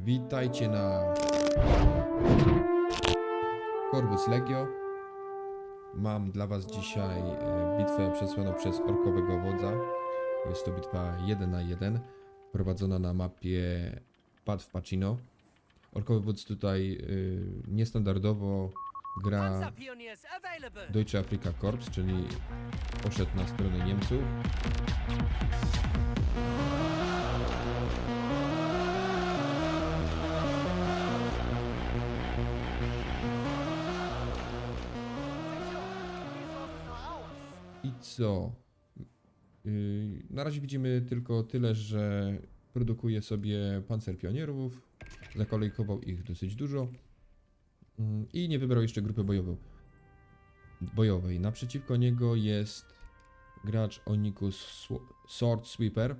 Witajcie na Corvus Legio. Mam dla Was dzisiaj e, bitwę przesłaną przez orkowego wodza. Jest to bitwa 1 na 1, prowadzona na mapie Pad w Pacino. Orkowy wódz tutaj y, niestandardowo gra. Deutsche Afrika Korps, czyli poszedł na stronę Niemców. Co? Yy, na razie widzimy tylko tyle, że produkuje sobie pancerpionierów, zakolejkował ich dosyć dużo mm, i nie wybrał jeszcze grupy bojową, bojowej. Naprzeciwko niego jest gracz Onikus Sw- Sword Sweeper.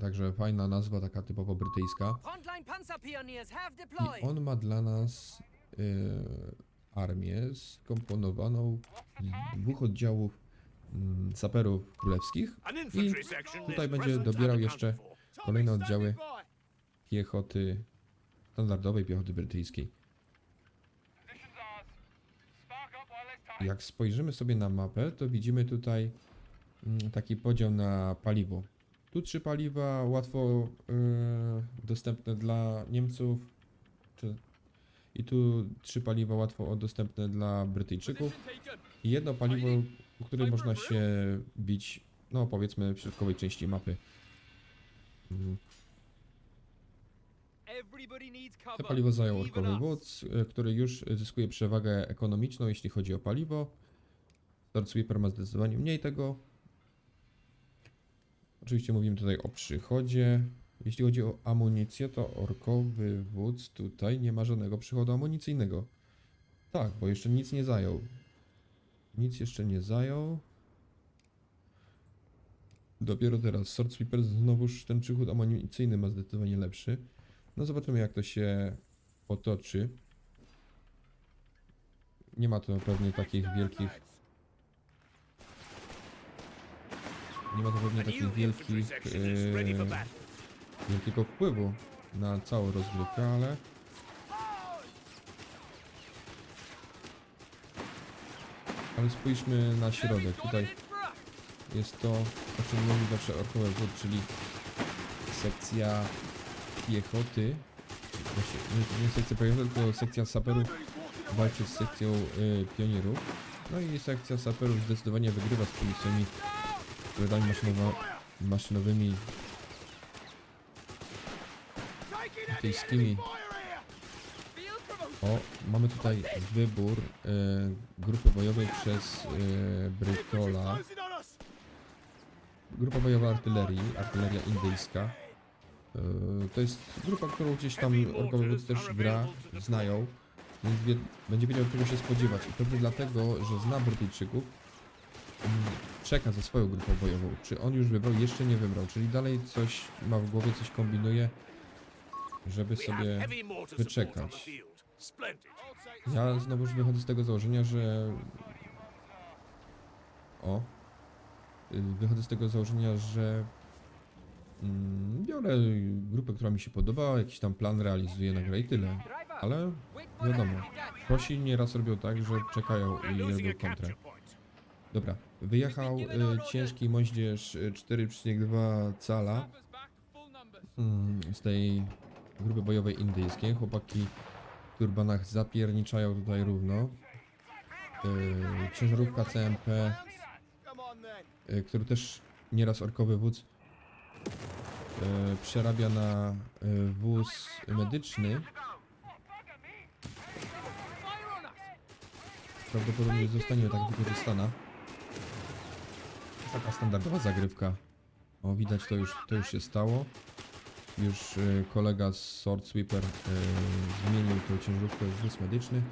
Także fajna nazwa, taka typowo brytyjska. I on ma dla nas yy, armię skomponowaną z dwóch oddziałów mm, saperów królewskich i tutaj będzie dobierał jeszcze kolejne oddziały piechoty standardowej piechoty brytyjskiej. Jak spojrzymy sobie na mapę, to widzimy tutaj mm, taki podział na paliwo. Tu trzy paliwa łatwo yy, dostępne dla Niemców, czy, i tu trzy paliwa łatwo dostępne dla Brytyjczyków i jedno paliwo, u którym można się bić, no powiedzmy w środkowej części mapy. Mm, To paliwo zajął orkowy wódz, y, który już zyskuje przewagę ekonomiczną, jeśli chodzi o paliwo. Sword Sweeper ma zdecydowanie mniej tego. Oczywiście mówimy tutaj o przychodzie. Jeśli chodzi o amunicję, to orkowy wódz tutaj nie ma żadnego przychodu amunicyjnego. Tak, bo jeszcze nic nie zajął. Nic jeszcze nie zajął. Dopiero teraz Sword Sweeper znowuż ten przychód amunicyjny ma zdecydowanie lepszy. No zobaczymy jak to się potoczy. Nie ma to pewnie takich wielkich... Nie ma to pewnie takich wielkich... E, wielkiego wpływu na całą rozgrywkę, ale... Ale spójrzmy na środek. Tutaj jest to, o czym mówi zawsze orkowy wód, czyli sekcja piechoty. Właśnie, nie, nie sekcja piechoty, tylko sekcja saperów walczy z sekcją y, pionierów. No i sekcja saperów zdecydowanie wygrywa z tymi swoimi maszynowa, maszynowymi brytyjskimi. O, mamy tutaj wybór y, grupy bojowej przez y, Brytola. Grupa bojowa artylerii, artyleria indyjska. Yy, To jest grupa, którą gdzieś tam orkowy wódz też gra, znają, więc wie, będzie wiedział czego się spodziewać. I pewnie dlatego, że zna Brytyjczyków, czeka za swoją grupą bojową. Czy on już wybrał? Jeszcze nie wybrał, czyli dalej coś ma w głowie, coś kombinuje, żeby sobie wyczekać. Ja znowuż wychodzę z tego założenia, że... O. Y, Wychodzę z tego założenia, że mm, biorę grupę, która mi się podoba, jakiś tam plan realizuję na grę i tyle. Ale wiadomo, prosi nieraz robią tak, że czekają i robią kontrę. Dobra, wyjechał y, ciężki moździerz y, 4,2 cala mm, z tej grupy bojowej indyjskiej. Chłopaki w turbanach zapierniczają tutaj równo. Y, ciężarówka CMP, y, który też nieraz orkowy wódz y, przerabia na y, wóz medyczny. Prawdopodobnie zostanie tak wykorzystana. Taka standardowa zagrywka. O, widać to już, to już się stało. Już y, kolega z Sword Sweeper y, zmienił tą ciężarówkę w wóz medyczny.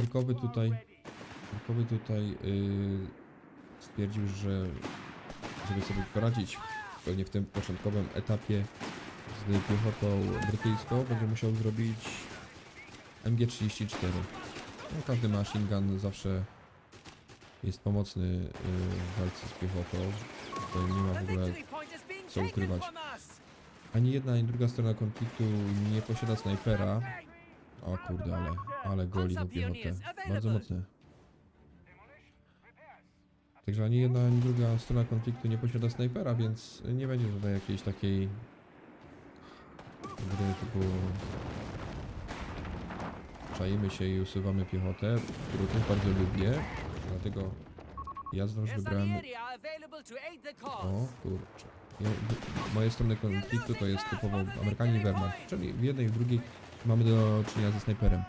Orkowy tutaj, orkowy tutaj y, stwierdził, że żeby sobie poradzić pewnie w tym początkowym etapie z piechotą brytyjską, będzie musiał zrobić MG34. No, każdy machine gun zawsze jest pomocny w walce z piechotą. To nie ma w ogóle co ukrywać. Ani jedna, ani druga strona konfliktu nie posiada snajpera. O kurde, ale, ale goli na piechotę. Bardzo mocne. Także ani jedna, ani druga strona konfliktu nie posiada snajpera, więc nie będzie tutaj jakiejś takiej gry typu czajemy się i usuwamy piechotę, którą też bardzo lubię. Dlatego ja znowuż wybrałem o kurczę. D- moje strony konfliktu to jest typowo Amerykanie i Wehrmacht, czyli w jednej i w drugiej mamy do czynienia ze snajperem.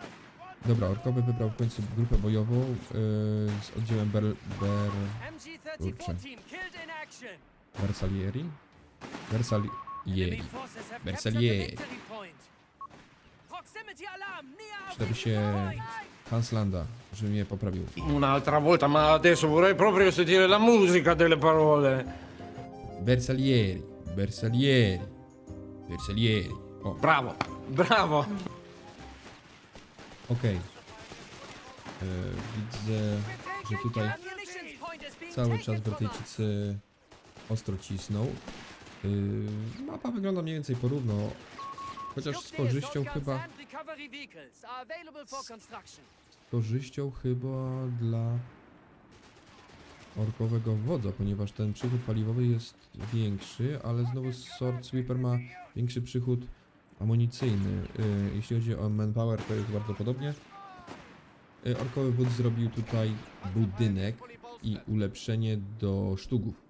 Dobra, Orkowy wybrał w końcu grupę bojową yy, z oddziałem Ber, Ber, MG-34 Kurczę. Bersalieri? Bersalieri. Near Przydaby się Hanslanda, żeby mnie poprawił. Un'altra volta, ma adesso vorrei proprio sentire la musica delle parole. Bersalieri, Bersalieri, Bersalieri. O, Bravo, bravo. okej. E, Widzę, że tutaj cały czas. Brytyjczycy ostro cisną. Yy, mapa wygląda mniej więcej porówno, chociaż z korzyścią chyba, z korzyścią chyba dla orkowego wodza, ponieważ ten przychód paliwowy jest większy, ale znowu Sword Sweeper ma większy przychód amunicyjny. Yy, jeśli chodzi o manpower, to jest bardzo podobnie. Yy, orkowy wódz zrobił tutaj budynek i ulepszenie do sztugów.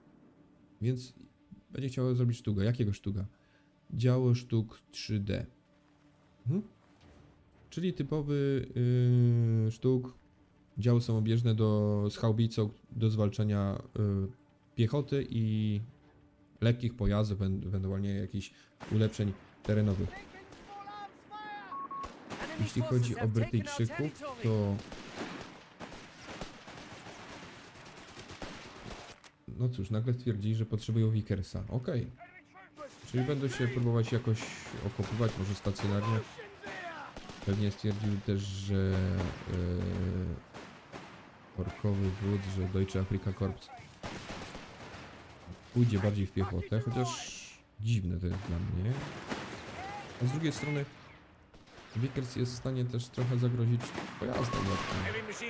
Więc będzie chciał zrobić sztuga. Jakiego sztuga? Działo sztuk 3D. Mhm. Czyli typowy yy, sztuk, działo samobieżne do, z haubicą do zwalczania yy, piechoty i lekkich pojazdów, ewent- ewentualnie jakichś ulepszeń terenowych. Jeśli chodzi o Brytyjczyków, to. No cóż, nagle stwierdzili, że potrzebują Vickersa. Okej. Czyli będą się próbować jakoś okopywać, może stacjonarnie. Pewnie stwierdził też, że yy, orkowy wódz, że Deutsche Afrika Korps pójdzie bardziej w piechotę, chociaż dziwne to jest dla mnie. A z drugiej strony Vickers jest w stanie też trochę zagrozić pojazdem lekkim.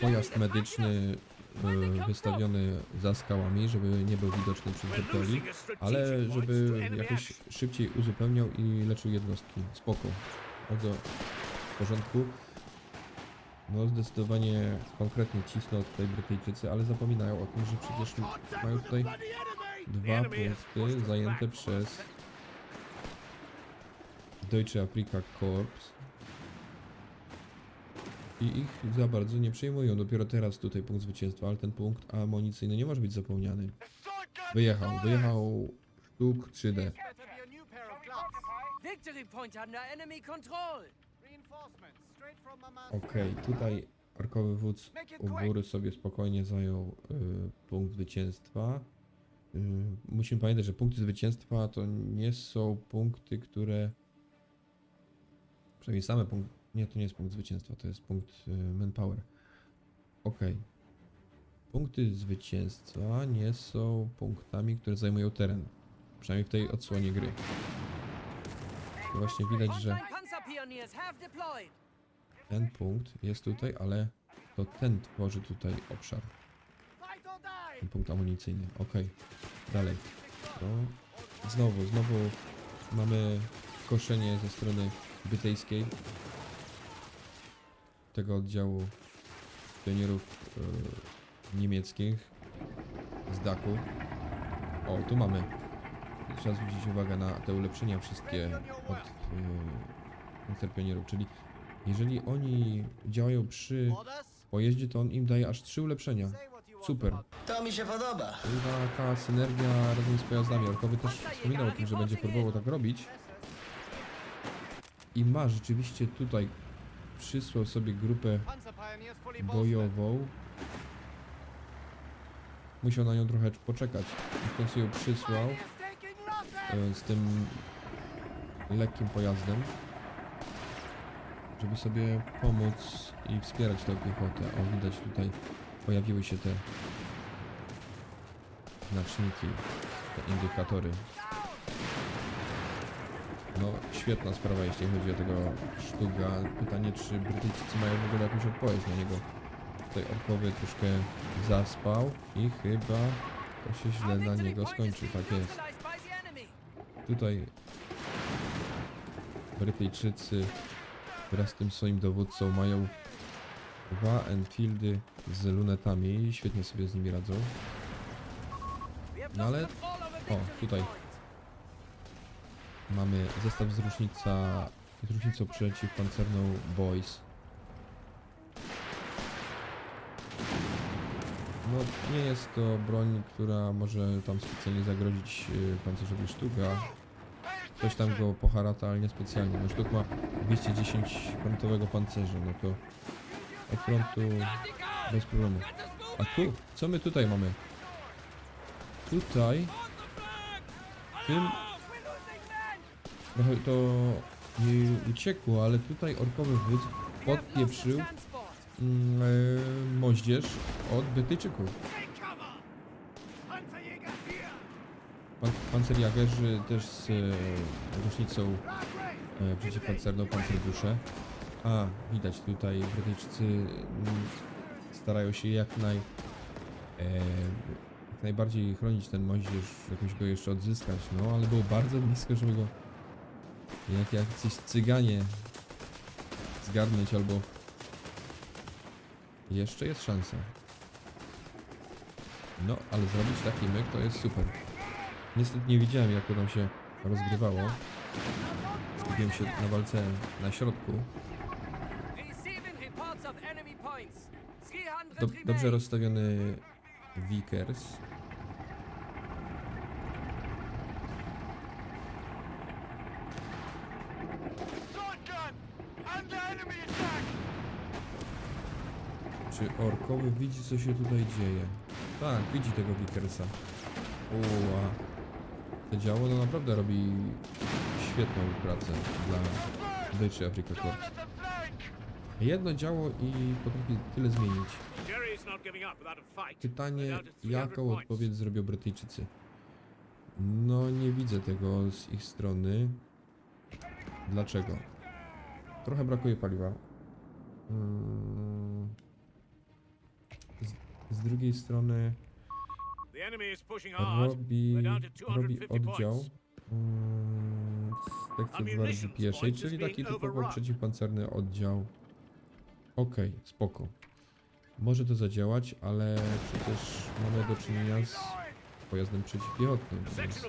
Pojazd medyczny y, wystawiony za skałami, żeby nie był widoczny przez strategic ale żeby jakoś szybciej uzupełniał i leczył jednostki. Spoko. Bardzo w porządku. No zdecydowanie konkretnie cisną tutaj Brytyjczycy, ale zapominają o tym, że przecież mają tutaj dwa punkty zajęte przez Deutsche Afrika Korps. I ich za bardzo nie przejmują. Dopiero teraz tutaj punkt zwycięstwa, ale ten punkt amunicyjny nie może być zapomniany. Wyjechał, wyjechał sztuk 3D. Victory point under enemy control. Okej, tutaj arkowy wódz u góry sobie spokojnie zajął y, punkt zwycięstwa. Y, musimy pamiętać, że punkty zwycięstwa to nie są punkty, które. Przynajmniej same punkt. Nie, to nie jest punkt zwycięstwa, to jest punkt y, manpower. Okej. Punkty zwycięstwa nie są punktami, które zajmują teren. Przynajmniej w tej odsłonie gry. To właśnie widać, że. Ten punkt jest tutaj, ale to ten tworzy tutaj obszar. Ten punkt amunicyjny. Okej. Dalej. Znowu, znowu mamy koszenie ze strony brytyjskiej. Tego oddziału pionierów e, niemieckich z Daku. O, tu mamy. Trzeba zwrócić uwagę na te ulepszenia wszystkie od e, koncerpionierów, czyli jeżeli oni działają przy pojeździe, to on im daje aż trzy ulepszenia. Super. To mi się podoba. Taka synergia razem z pojazdami. Orkowy też wspominał o tym, że będzie próbował tak robić. I ma rzeczywiście tutaj przysłał sobie grupę bojową. Musiał na nią trochę poczekać. I w końcu ją przysłał e, z tym lekkim pojazdem, żeby sobie pomóc i wspierać tę piechotę. O, widać tutaj pojawiły się te znaczniki te indykatory. No, świetna sprawa, jeśli chodzi o tego sztuga. Pytanie, czy Brytyjczycy mają w ogóle jakąś odpowiedź na niego. Tutaj orkowy troszkę zaspał i chyba to się źle na niego skończy, tak jest. Tutaj Brytyjczycy wraz z tym swoim dowódcą mają dwa Enfieldy z lunetami i świetnie sobie z nimi radzą. No ale- o, tutaj. Mamy zestaw z różnica, z różnicą przeciwpancerną Boys. No, nie jest to broń, która może tam specjalnie zagrozić y, pancerzowi sztuga. Ktoś tam go poharata, ale nie specjalnie. No sztuk ma 210 frontowego pancerza, no to od frontu bez problemu. A tu, co my tutaj mamy? Tutaj, tym. Trochę to nie uciekło, ale tutaj orkowy wódz podpieprzył mm, e, moździerz od Brytyjczyków. Pan, pancerjagerzy też z e, różnicą e, przeciwpancerną pancerdusze. A, widać tutaj Brytyjczycy mm, starają się jak naj... E, jak najbardziej chronić ten moździerz, jakoś go jeszcze odzyskać, no ale było bardzo blisko, żeby go jak jacyś cyganie zgarnąć albo jeszcze jest szansa. No, ale zrobić taki myk to jest super. Niestety nie widziałem jak to tam się rozgrywało. Skupiłem się na walce na środku. Receiving reports of enemy points. 300 Dob dobrze rozstawiony Vickers. Czy orkowy widzi co się tutaj dzieje? Tak, widzi tego Vickersa. Uła. To działo no naprawdę robi świetną pracę dla Deutsche Afrika Corps. Jedno działo i potrafi tyle zmienić. Pytanie, We're down to 300 jaką odpowiedź zrobią Brytyjczycy? No, nie widzę tego z ich strony. Dlaczego? Trochę brakuje paliwa. Mm. Z, z drugiej strony robi, robi 250 oddział mm, z sekcji Ammunition pieszej, czyli taki typowo przeciwpancerny oddział. Okej, spoko. Może to zadziałać, ale przecież mamy do czynienia z pojazdem przeciwpiechotnym, więc...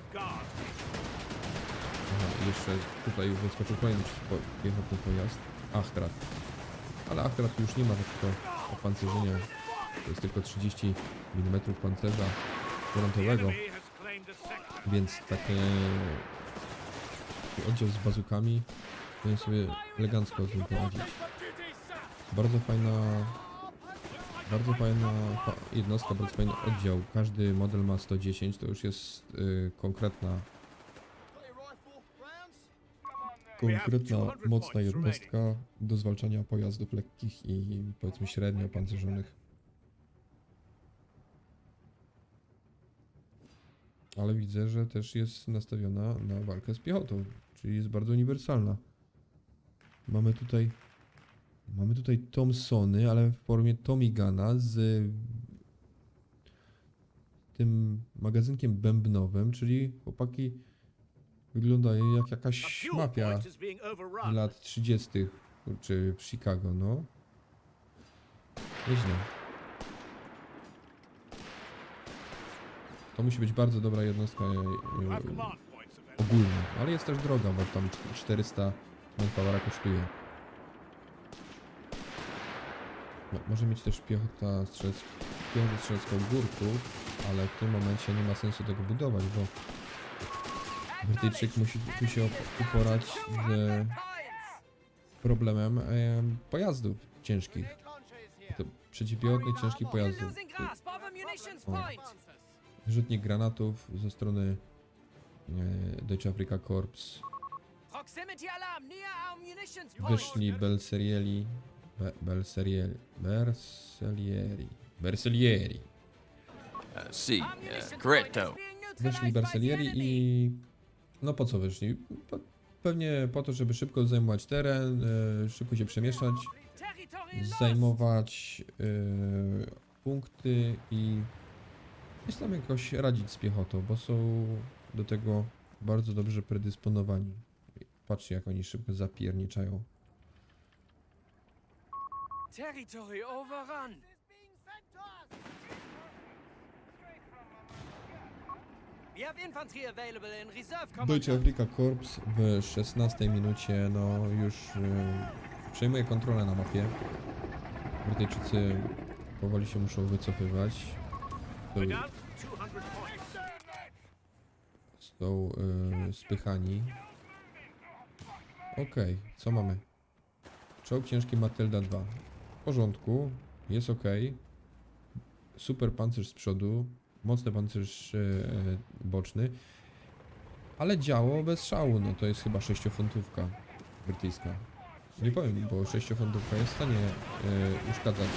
Aha, jeszcze tutaj wyskoczył kolejny przeciwpiechotny pojazd. Achtrat. Ale Achtrat już nie ma takiego opancerzenia. To jest tylko 30 mm pancerza frontowego. Więc takie taki oddział z bazukami powinien sobie elegancko z nim poradzić. Bardzo fajna bardzo fajna fa- jednostka, bardzo fajny oddział. Każdy model ma 110, to już jest y, konkretna konkretna, mocna jednostka do zwalczania pojazdów lekkich i powiedzmy średnio opancerzonych. Ale widzę, że też jest nastawiona na walkę z piechotą, czyli jest bardzo uniwersalna. Mamy tutaj mamy tutaj Thompsony, ale w formie Tomigana z tym magazynkiem bębnowym, czyli chłopaki wyglądają jak jakaś mafia lat 30. czy w Chicago, no. Nieźle. To musi być bardzo dobra jednostka e, e, ogólnie, ale jest też droga, bo tam 400 manpowera kosztuje. No, może mieć też piechota strzelec, piechotę strzelecką górków, ale w tym momencie nie ma sensu tego budować, bo Brytyjczyk musi tu się uporać z 200 points. problemem e, pojazdów ciężkich. To przeciwpiechotnych ciężkich pojazdów. O. Rzutnik granatów ze strony e, Deutsche Afrika point. Wyszli Belserieli. Be, Belserieli. Berselieri. Berselieri. Uh, see, Our uh, correcto. Wyszli Berselieri i... No po co wyszli? Po, pewnie po to, żeby szybko zajmować teren, e, szybko się przemieszczać, zajmować e, punkty i jest tam jakoś radzić z piechotą, bo są do tego bardzo dobrze predysponowani. Patrzcie jak oni szybko zapierniczają. Territory overrun. Deutsche. Afrika Korps w 16 minucie no już e, przejmuje kontrolę na mapie. Brytyjczycy powoli się muszą wycofywać. Są, We're down 200 points. są e, spychani. Okej, co mamy? Czołg ciężki Matilda 2. W porządku, jest ok. Super pancerz z przodu, mocny pancerz e, boczny. Ale działo bez szału, no to jest chyba 6-funtówka brytyjska. Nie powiem, bo 6-funtówka jest w stanie e, uszkadzać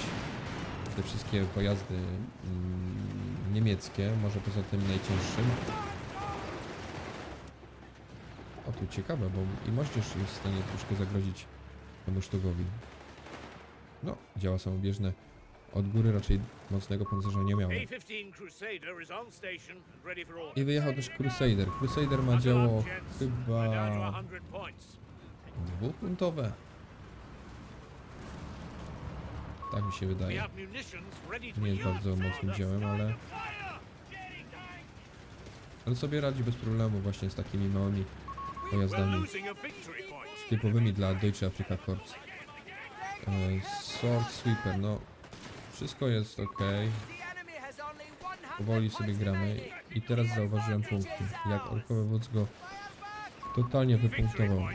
te wszystkie pojazdy mm, niemieckie, może poza tym najcięższym. O tu ciekawe, bo i moździerz jest w stanie troszkę zagrozić temu sztugowi. No, działa samobieżne. Od góry raczej mocnego pancerza nie miało. A-15 Crusader is on station and ready for I wyjechał też Crusader. Crusader ma działo chyba 100 points. dwupunktowe. Tak mi się wydaje. Nie jest bardzo mocnym dziełem, ale, ale sobie radzi bez problemu właśnie z takimi małymi pojazdami typowymi dla Deutsche Afrika Korps. E, Sword Sweeper, no wszystko jest ok. The enemy has only 100 Powoli sobie gramy i teraz zauważyłem punkty. Jak orkowy wódz go totalnie wypunktował.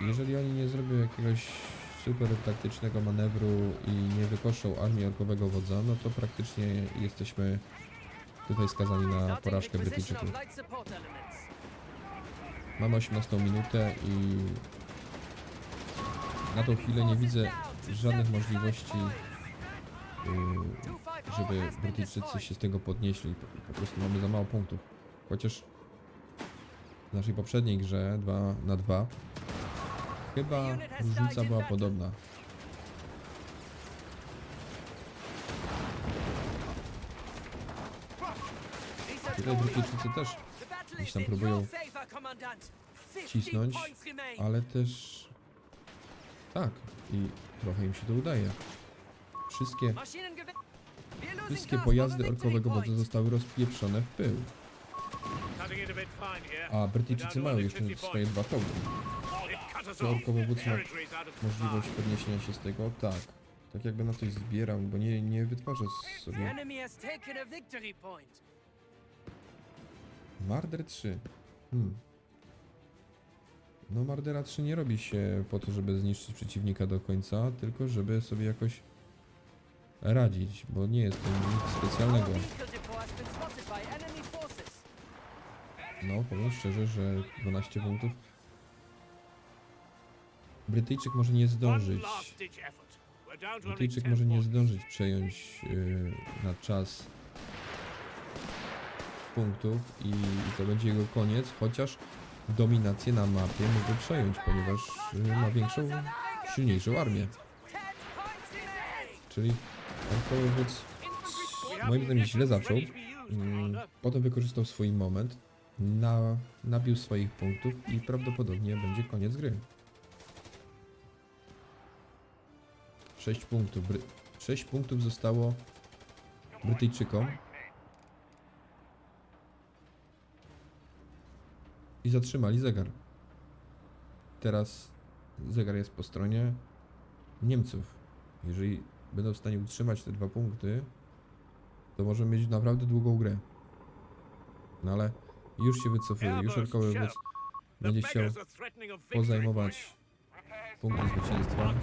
Jeżeli oni nie zrobią jakiegoś super taktycznego manewru i nie wykoszą armii orkowego wodza, no to praktycznie jesteśmy tutaj skazani na porażkę Brytyjczyków. Mamy 18 minutę i na tą chwilę nie widzę żadnych możliwości, yy, żeby Brytyjczycy się z tego podnieśli. Po, po prostu mamy za mało punktów. Chociaż w naszej poprzedniej grze 2 na 2 chyba różnica była podobna. Tutaj Brytyjczycy też, Gdzieś tam próbują your favor, Commandant. 15 cisnąć, ale też tak i trochę im się to udaje. Wszystkie, wszystkie pojazdy orkowego wodza zostały rozpieprzone w pył, a Brytyjczycy mają jeszcze 150 swoje dwa czołgi. It cut us Czy off. orkowy wódz ma możliwość podniesienia się z tego? Tak. Tak jakby na coś zbierał, bo nie, nie wytwarza sobie. Marder 3. Hmm. No Mardera 3 nie robi się po to, żeby zniszczyć przeciwnika do końca, tylko żeby sobie jakoś radzić, bo nie jest to nic specjalnego. No, powiem szczerze, że 12 punktów. Brytyjczyk może nie zdążyć. Brytyjczyk 10 może nie zdążyć przejąć yy, na czas punktów i, i to będzie jego koniec, chociaż dominację na mapie mógłby przejąć, ponieważ yy, ma większą, silniejszą armię. 10 points remain. Czyli We have moim zdaniem źle zaczął. Commander. Potem wykorzystał swój moment, na, nabił swoich punktów i prawdopodobnie będzie koniec gry. 6 punktów. Bry 6 punktów zostało Brytyjczykom. I zatrzymali zegar. Teraz zegar jest po stronie Niemców. Jeżeli będą w stanie utrzymać te dwa punkty, to możemy mieć naprawdę długą grę. No ale już się wycofuje, już The będzie chciał pozajmować punkty zwycięstwa.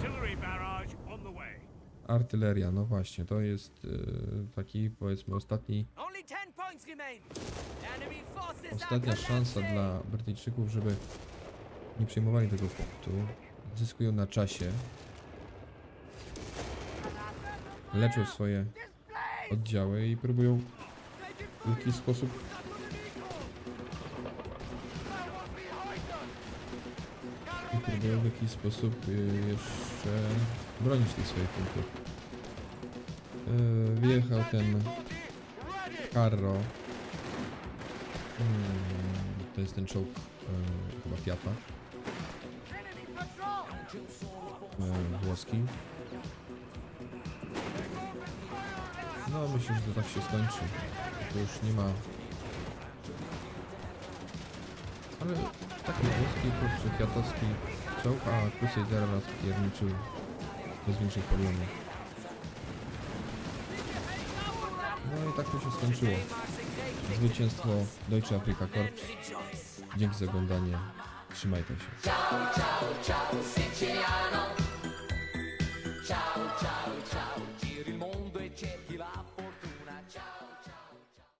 Artyleria, no właśnie, to jest yy, taki powiedzmy ostatni, Only 10 points remain. Enemy forces are ostatnia szansa dla Brytyjczyków, żeby nie przejmowali tego punktu. Zyskują na czasie. Leczą swoje oddziały i próbują w jakiś sposób i próbują w jakiś sposób y, jeszcze bronić tych swoich punktów. Y, Wyjechał ten Carro. Mm, To jest ten czołg y, chyba Fiata. Y, Włoski. No myślę, że to tak się skończy. To już nie ma... Ale taki włoski, kurczę, kwiatowski czołg, a Crusader nas pierniczył bez większych problemów. No i tak to się skończyło. Zwycięstwo Deutsche Afrika Korps. Dzięki za oglądanie. Trzymajcie się. Ciao ciao ciao, tiri il mondo